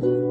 you.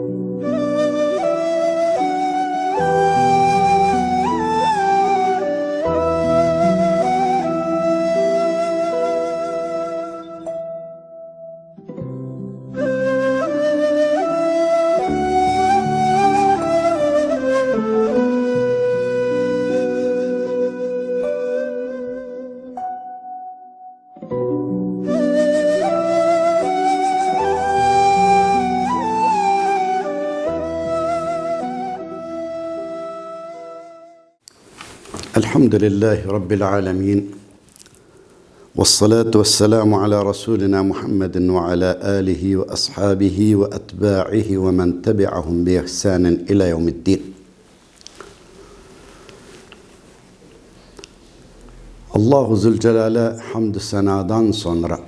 الحمد لله رب العالمين والصلاة والسلام على رسولنا محمد وعلى آله وأصحابه وأتباعه ومن تبعهم بإحسان إلى يوم الدين Allahu Zülcelal'e hamdü senadan sonra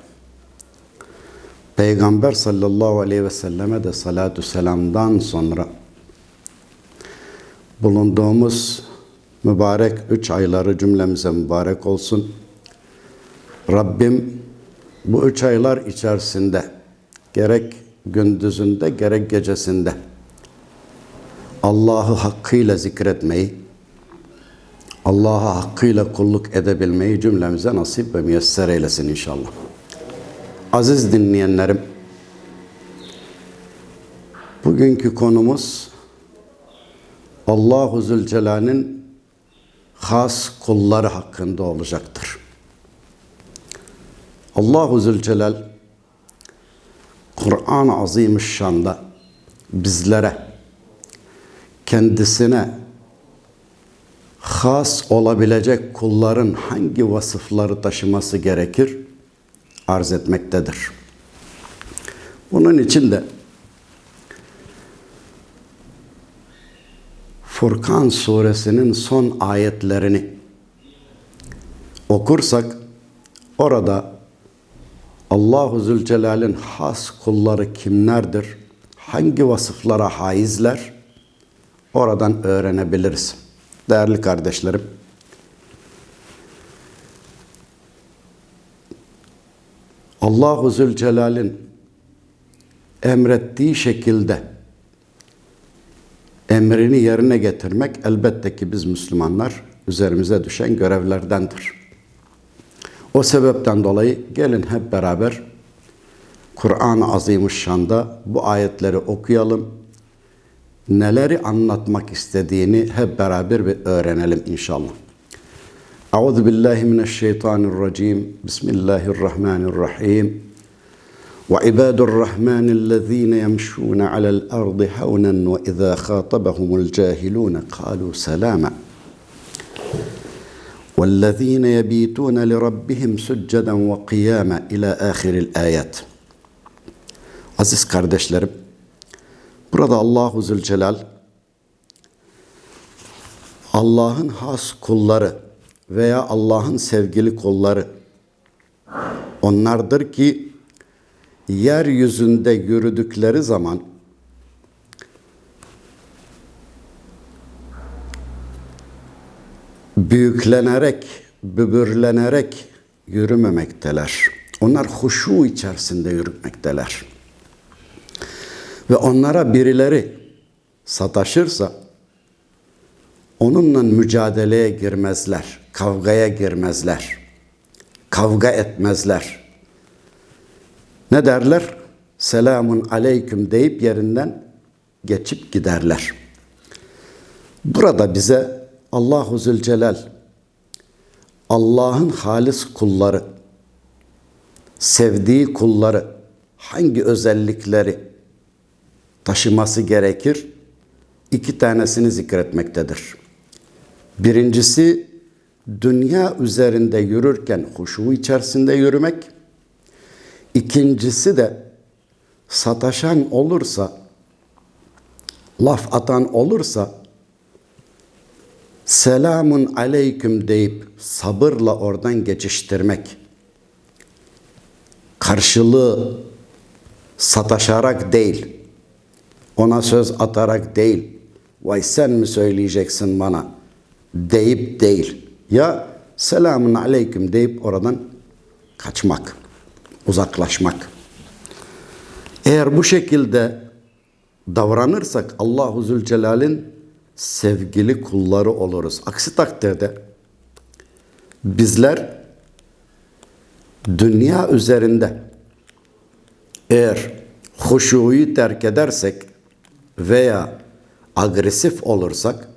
Peygamber sallallahu aleyhi ve selleme de salatu selamdan sonra bulunduğumuz mübarek üç ayları cümlemize mübarek olsun. Rabbim bu üç aylar içerisinde gerek gündüzünde gerek gecesinde Allah'ı hakkıyla zikretmeyi, Allah'a hakkıyla kulluk edebilmeyi cümlemize nasip ve müyesser eylesin inşallah. Aziz dinleyenlerim, bugünkü konumuz Allahu Zülcelal'in has kulları hakkında olacaktır. Allahu Zülcelal Kur'an-ı Azimüşşan'da bizlere kendisine has olabilecek kulların hangi vasıfları taşıması gerekir arz etmektedir. Bunun için de Furkan suresinin son ayetlerini okursak orada Allahu Zülcelal'in has kulları kimlerdir? Hangi vasıflara haizler? Oradan öğrenebiliriz. Değerli kardeşlerim, Allahu Zülcelal'in emrettiği şekilde emrini yerine getirmek elbette ki biz Müslümanlar üzerimize düşen görevlerdendir. O sebepten dolayı gelin hep beraber Kur'an-ı Azimüşşan'da bu ayetleri okuyalım. Neleri anlatmak istediğini hep beraber bir öğrenelim inşallah. Euzu billahi mineşşeytanirracim. Bismillahirrahmanirrahim. وعباد الرحمن الذين يمشون على الأرض هونا وإذا خاطبهم الجاهلون قالوا سلاما. والذين يبيتون لربهم سجدا وقياما إلى آخر الآيات. Aziz kardeşlerim, burada Allahu Zülcelal Allah'ın has kulları veya Allah'ın sevgili kulları onlardır ki yeryüzünde yürüdükleri zaman büyüklenerek, bübürlenerek yürümemekteler. Onlar huşu içerisinde yürümekteler. Ve onlara birileri sataşırsa onunla mücadeleye girmezler, kavgaya girmezler, kavga etmezler. Ne derler? Selamun aleyküm deyip yerinden geçip giderler. Burada bize Allahu Zülcelal Allah'ın halis kulları, sevdiği kulları hangi özellikleri taşıması gerekir? İki tanesini zikretmektedir. Birincisi dünya üzerinde yürürken huşu içerisinde yürümek. İkincisi de sataşan olursa, laf atan olursa selamun aleyküm deyip sabırla oradan geçiştirmek. Karşılığı sataşarak değil, ona söz atarak değil, vay sen mi söyleyeceksin bana deyip değil. Ya selamun aleyküm deyip oradan kaçmak, uzaklaşmak. Eğer bu şekilde davranırsak Allahu Zülcelal'in sevgili kulları oluruz. Aksi takdirde bizler dünya üzerinde eğer huşuyu terk edersek veya agresif olursak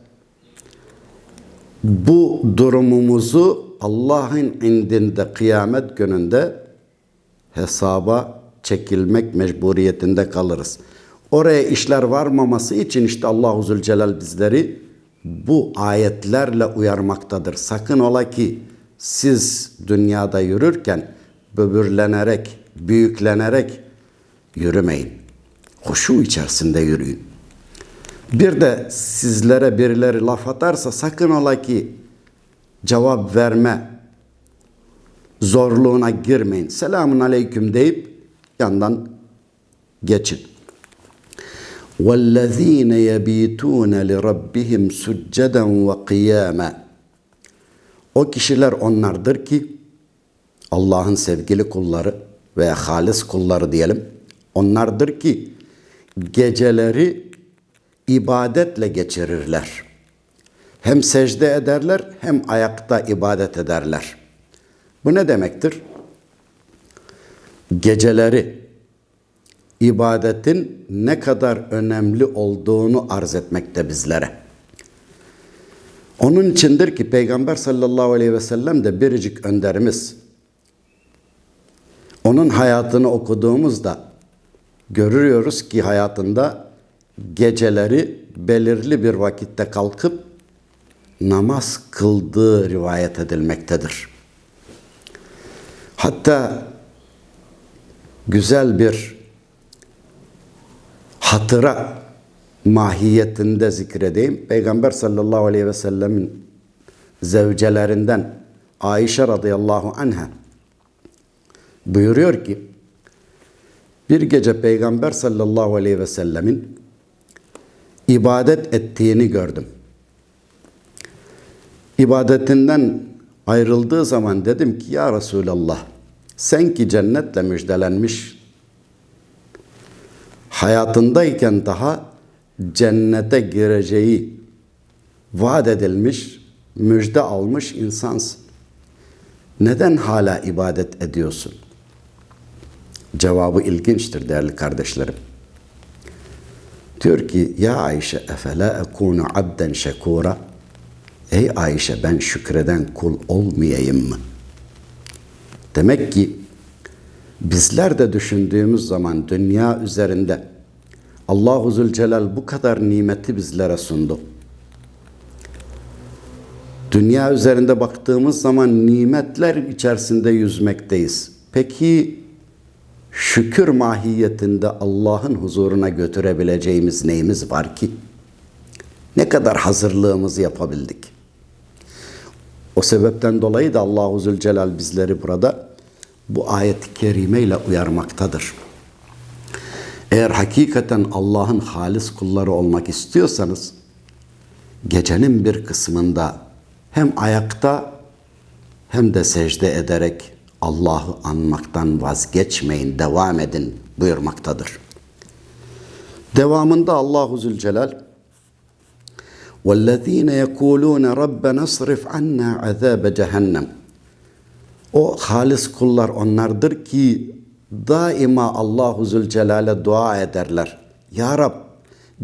bu durumumuzu Allah'ın indinde kıyamet gününde hesaba çekilmek mecburiyetinde kalırız. Oraya işler varmaması için işte Allahu Zülcelal bizleri bu ayetlerle uyarmaktadır. Sakın ola ki siz dünyada yürürken böbürlenerek, büyüklenerek yürümeyin. Huşu içerisinde yürüyün. Bir de sizlere birileri laf atarsa sakın ola ki cevap verme zorluğuna girmeyin. Selamun aleyküm deyip yandan geçin. وَالَّذ۪ينَ يَب۪يتُونَ لِرَبِّهِمْ سُجَّدًا وَقِيَامًا O kişiler onlardır ki Allah'ın sevgili kulları veya halis kulları diyelim. Onlardır ki geceleri ibadetle geçirirler. Hem secde ederler hem ayakta ibadet ederler. Bu ne demektir? Geceleri ibadetin ne kadar önemli olduğunu arz etmekte bizlere. Onun içindir ki Peygamber sallallahu aleyhi ve sellem de biricik önderimiz. Onun hayatını okuduğumuzda görüyoruz ki hayatında geceleri belirli bir vakitte kalkıp namaz kıldığı rivayet edilmektedir. Hatta güzel bir hatıra mahiyetinde zikredeyim. Peygamber sallallahu aleyhi ve sellemin zevcelerinden Ayşe radıyallahu anha buyuruyor ki bir gece Peygamber sallallahu aleyhi ve sellemin ibadet ettiğini gördüm. İbadetinden ayrıldığı zaman dedim ki ya Resulallah sen ki cennetle müjdelenmiş hayatındayken daha cennete gireceği vaat edilmiş, müjde almış insansın. Neden hala ibadet ediyorsun? Cevabı ilginçtir değerli kardeşlerim. Diyor ki ya Ayşe efela ekunu abden şekura Ey Ayşe ben şükreden kul olmayayım mı? Demek ki bizler de düşündüğümüz zaman dünya üzerinde Allahu Zülcelal bu kadar nimeti bizlere sundu. Dünya üzerinde baktığımız zaman nimetler içerisinde yüzmekteyiz. Peki şükür mahiyetinde Allah'ın huzuruna götürebileceğimiz neyimiz var ki? Ne kadar hazırlığımızı yapabildik? O sebepten dolayı da Allahu Zülcelal bizleri burada bu ayet-i kerime ile uyarmaktadır. Eğer hakikaten Allah'ın halis kulları olmak istiyorsanız gecenin bir kısmında hem ayakta hem de secde ederek Allah'ı anmaktan vazgeçmeyin, devam edin buyurmaktadır. Devamında Allahu Zülcelal وَالَّذ۪ينَ يَقُولُونَ رَبَّنَا اصْرِفْ عَنَّا عَذَابَ cehennem. O halis kullar onlardır ki daima Allahu Zülcelal'e dua ederler. Ya Rab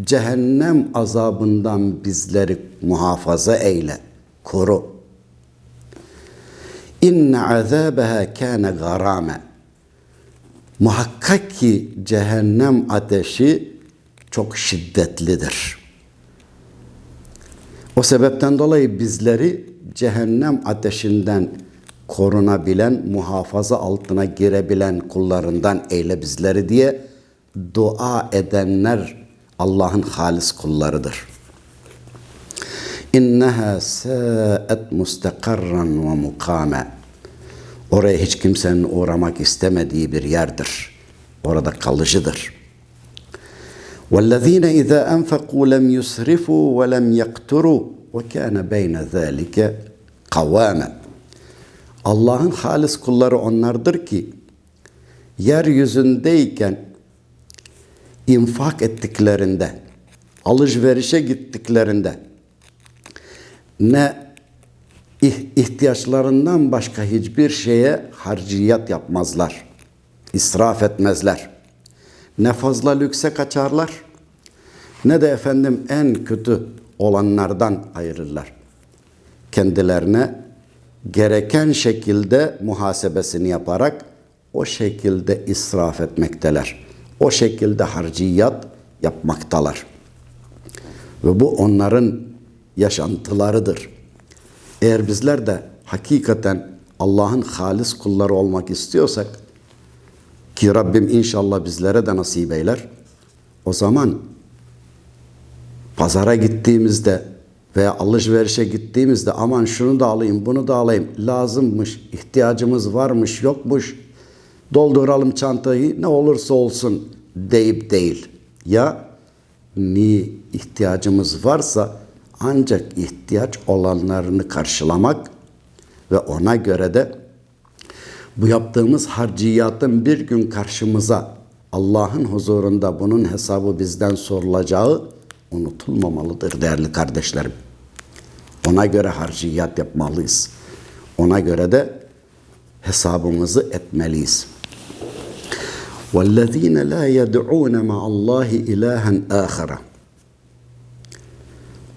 cehennem azabından bizleri muhafaza eyle, koru. İnne azabeha kâne garame. Muhakkak ki cehennem ateşi çok şiddetlidir. O sebepten dolayı bizleri cehennem ateşinden korunabilen, muhafaza altına girebilen kullarından eyle bizleri diye dua edenler Allah'ın halis kullarıdır. İnneha sa'et mustakarran ve mukame. Oraya hiç kimsenin uğramak istemediği bir yerdir. Orada kalıcıdır. وَالَّذ۪ينَ اِذَا أَنْفَقُوا لَمْ يُسْرِفُوا وَلَمْ يَقْتُرُوا وَكَانَ بَيْنَ ذَٰلِكَ قَوَامًا Allah'ın halis kulları onlardır ki yeryüzündeyken infak ettiklerinde, alışverişe gittiklerinde ne ih- ihtiyaçlarından başka hiçbir şeye harciyat yapmazlar. İsraf etmezler. Ne fazla lükse kaçarlar ne de efendim en kötü olanlardan ayırırlar. Kendilerine gereken şekilde muhasebesini yaparak o şekilde israf etmekteler. O şekilde harciyat yapmaktalar. Ve bu onların yaşantılarıdır. Eğer bizler de hakikaten Allah'ın halis kulları olmak istiyorsak ki Rabbim inşallah bizlere de nasip eyler. O zaman pazara gittiğimizde veya alışverişe gittiğimizde aman şunu da alayım, bunu da alayım, lazımmış, ihtiyacımız varmış, yokmuş, dolduralım çantayı ne olursa olsun deyip değil. Ya ni ihtiyacımız varsa ancak ihtiyaç olanlarını karşılamak ve ona göre de bu yaptığımız harciyatın bir gün karşımıza Allah'ın huzurunda bunun hesabı bizden sorulacağı unutulmamalıdır değerli kardeşlerim. Ona göre harciyat yapmalıyız. Ona göre de hesabımızı etmeliyiz. وَالَّذ۪ينَ لَا يَدْعُونَ مَعَ اللّٰهِ اِلَٰهًا آخَرًا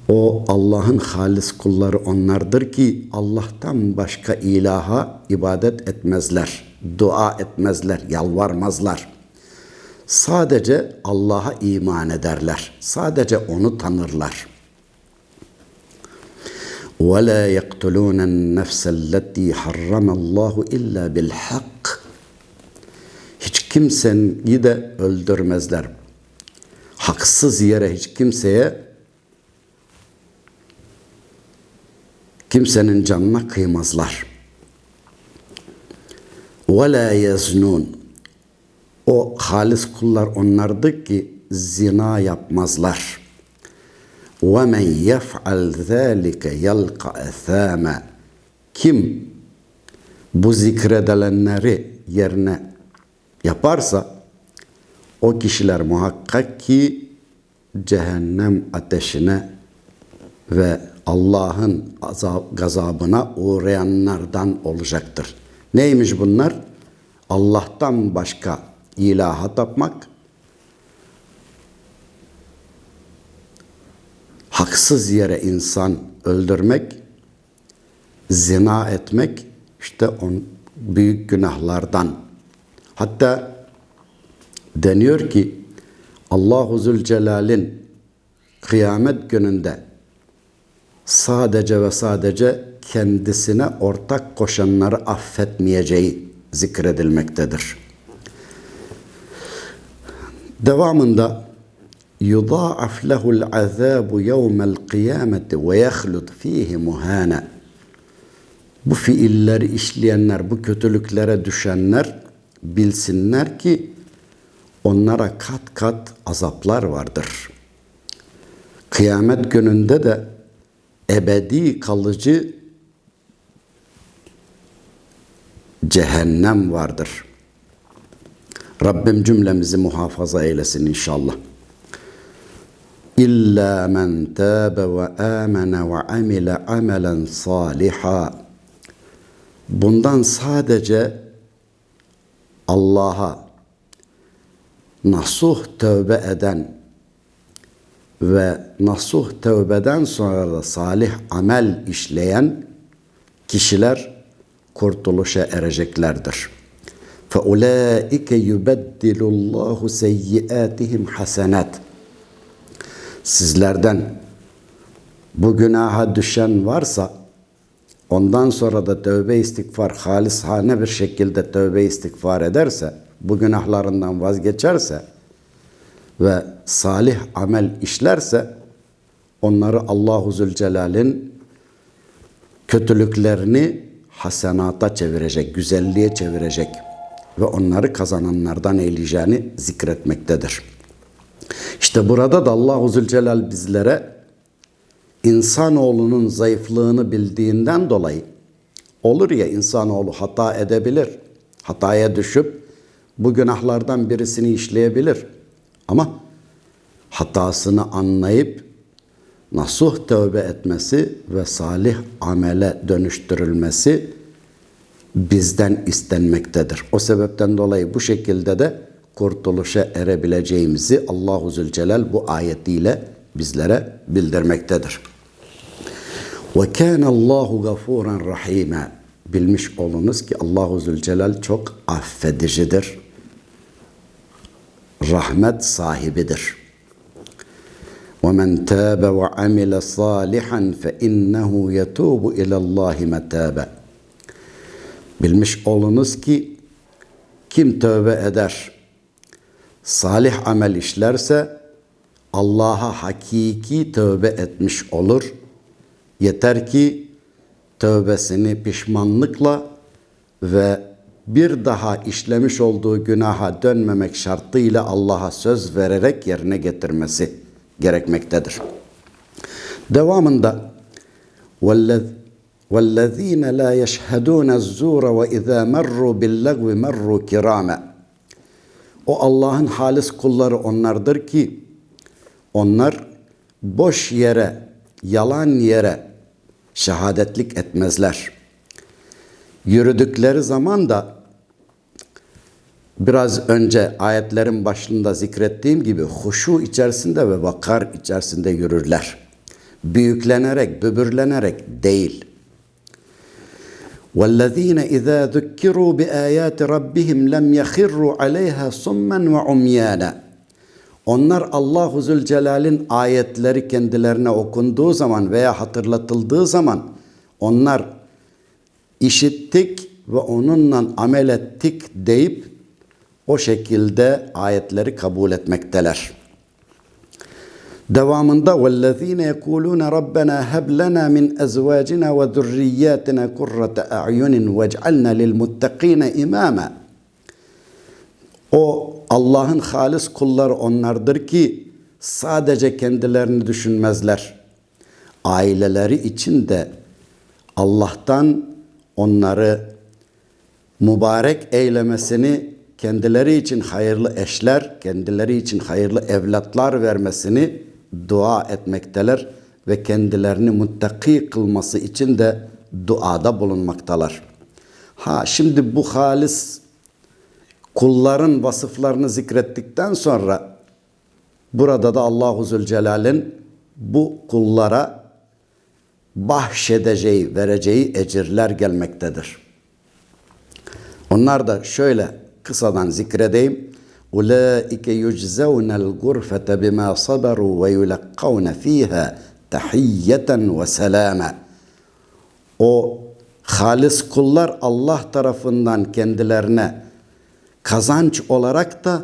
O Allah'ın halis kulları onlardır ki Allah'tan başka ilaha ibadet etmezler, dua etmezler, yalvarmazlar. Sadece Allah'a iman ederler. Sadece onu tanırlar. وَلَا يَقْتُلُونَ النَّفْسَ الَّتِي حَرَّمَ اللّٰهُ اِلَّا بِالْحَقِّ Hiç kimseyi de öldürmezler. Haksız yere hiç kimseye kimsenin canına kıymazlar. Ve la yaznun. O halis kullar onlardır ki zina yapmazlar. Ve men yef'al zâlike yalqa ethâme. Kim bu zikredilenleri yerine yaparsa o kişiler muhakkak ki cehennem ateşine ve Allah'ın azab, gazabına uğrayanlardan olacaktır. Neymiş bunlar? Allah'tan başka ilaha tapmak, haksız yere insan öldürmek, zina etmek işte on büyük günahlardan. Hatta deniyor ki Allahu Zülcelal'in kıyamet gününde sadece ve sadece kendisine ortak koşanları affetmeyeceği zikredilmektedir. Devamında yudaaf lehul azabu yevmel kıyameti ve yehlud fihi muhana. Bu fiilleri işleyenler, bu kötülüklere düşenler bilsinler ki onlara kat kat azaplar vardır. Kıyamet gününde de ebedi kalıcı cehennem vardır. Rabbim cümlemizi muhafaza eylesin inşallah. İlla men tâbe ve âmene ve amile amelen saliha. Bundan sadece Allah'a nasuh tövbe eden ve nasuh tövbeden sonra da salih amel işleyen kişiler kurtuluşa ereceklerdir. فَاُولَٰئِكَ يُبَدِّلُ اللّٰهُ سَيِّئَاتِهِمْ hasenat. Sizlerden bu günaha düşen varsa ondan sonra da tövbe istiğfar halishane bir şekilde tövbe istiğfar ederse bu günahlarından vazgeçerse ve salih amel işlerse onları Allahu Zülcelal'in kötülüklerini hasenata çevirecek, güzelliğe çevirecek ve onları kazananlardan eyleyeceğini zikretmektedir. İşte burada da Allahu Zülcelal bizlere insanoğlunun zayıflığını bildiğinden dolayı olur ya insanoğlu hata edebilir. Hataya düşüp bu günahlardan birisini işleyebilir. Ama hatasını anlayıp nasuh tövbe etmesi ve salih amele dönüştürülmesi bizden istenmektedir. O sebepten dolayı bu şekilde de kurtuluşa erebileceğimizi Allahu Zülcelal bu ayetiyle bizlere bildirmektedir. Ve kana Allahu gafuran rahima. Bilmiş olunuz ki Allahu Zülcelal çok affedicidir Rahmet sahibidir. وَمَنْ تَابَ وَعَمِلَ صَالِحًا فَإِنَّهُ يَتُوبُ إِلَى اللّٰهِ مَتَابًا Bilmiş olunuz ki kim tövbe eder, salih amel işlerse Allah'a hakiki tövbe etmiş olur. Yeter ki tövbesini pişmanlıkla ve bir daha işlemiş olduğu günaha dönmemek şartıyla Allah'a söz vererek yerine getirmesi gerekmektedir. Devamında وَالَّذ۪ينَ لَا يَشْهَدُونَ الزُّورَ وَاِذَا مَرُّوا بِاللَّغْوِ مَرُّوا كِرَامًا O Allah'ın halis kulları onlardır ki onlar boş yere, yalan yere şehadetlik etmezler. Yürüdükleri zaman da biraz önce ayetlerin başında zikrettiğim gibi huşu içerisinde ve vakar içerisinde yürürler. Büyüklenerek, böbürlenerek değil. وَالَّذ۪ينَ اِذَا ذُكِّرُوا بِآيَاتِ رَبِّهِمْ لَمْ يَخِرُّوا عَلَيْهَا صُمًّا وَعُمْيَانًا Onlar Allahu Zülcelal'in ayetleri kendilerine okunduğu zaman veya hatırlatıldığı zaman onlar işittik ve onunla amel ettik deyip o şekilde ayetleri kabul etmekteler. Devamında وَالَّذ۪ينَ يَقُولُونَ رَبَّنَا هَبْ لَنَا مِنْ أَزْوَاجِنَا وَذُرِّيَّاتِنَا قُرَّةَ أَعْيُنٍ وَاجْعَلْنَا لِلْمُتَّقِينَ إِمَامًا O Allah'ın halis kulları onlardır ki sadece kendilerini düşünmezler. Aileleri için de Allah'tan onları mübarek eylemesini kendileri için hayırlı eşler, kendileri için hayırlı evlatlar vermesini dua etmekteler ve kendilerini muttaki kılması için de duada bulunmaktalar. Ha şimdi bu halis kulların vasıflarını zikrettikten sonra burada da Allahu Zülcelal'in bu kullara bahşedeceği, vereceği ecirler gelmektedir. Onlar da şöyle kısadan zikredeyim. Gurfete bima sabaru ve yulakkavne fiha tahiyyeten ve selama. O halis kullar Allah tarafından kendilerine kazanç olarak da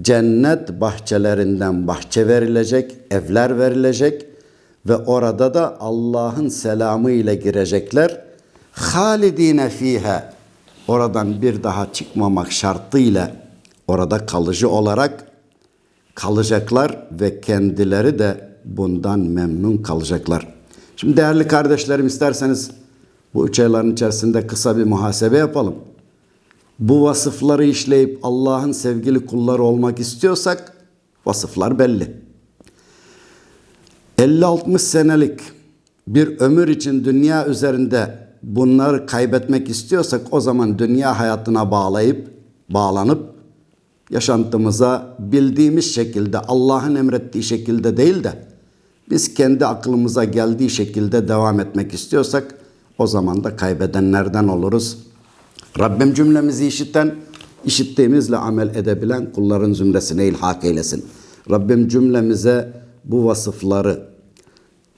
cennet bahçelerinden bahçe verilecek, evler verilecek ve orada da Allah'ın selamı ile girecekler. Halidine fiha oradan bir daha çıkmamak şartıyla orada kalıcı olarak kalacaklar ve kendileri de bundan memnun kalacaklar. Şimdi değerli kardeşlerim isterseniz bu üç ayların içerisinde kısa bir muhasebe yapalım. Bu vasıfları işleyip Allah'ın sevgili kulları olmak istiyorsak vasıflar belli. 50-60 senelik bir ömür için dünya üzerinde bunları kaybetmek istiyorsak o zaman dünya hayatına bağlayıp bağlanıp yaşantımıza bildiğimiz şekilde Allah'ın emrettiği şekilde değil de biz kendi aklımıza geldiği şekilde devam etmek istiyorsak o zaman da kaybedenlerden oluruz. Rabbim cümlemizi işitten, işittiğimizle amel edebilen kulların zümresine ilhak eylesin. Rabbim cümlemize bu vasıfları,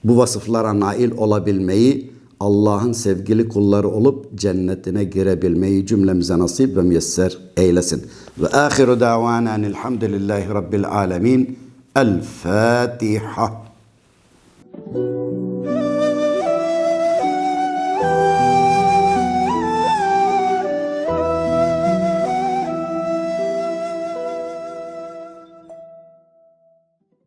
bu vasıflara nail olabilmeyi, Allah'ın sevgili kulları olup cennetine girebilmeyi cümlemize nasip ve müyesser eylesin. Ve ahiru davanen elhamdülillahi rabbil alemin. El Fatiha.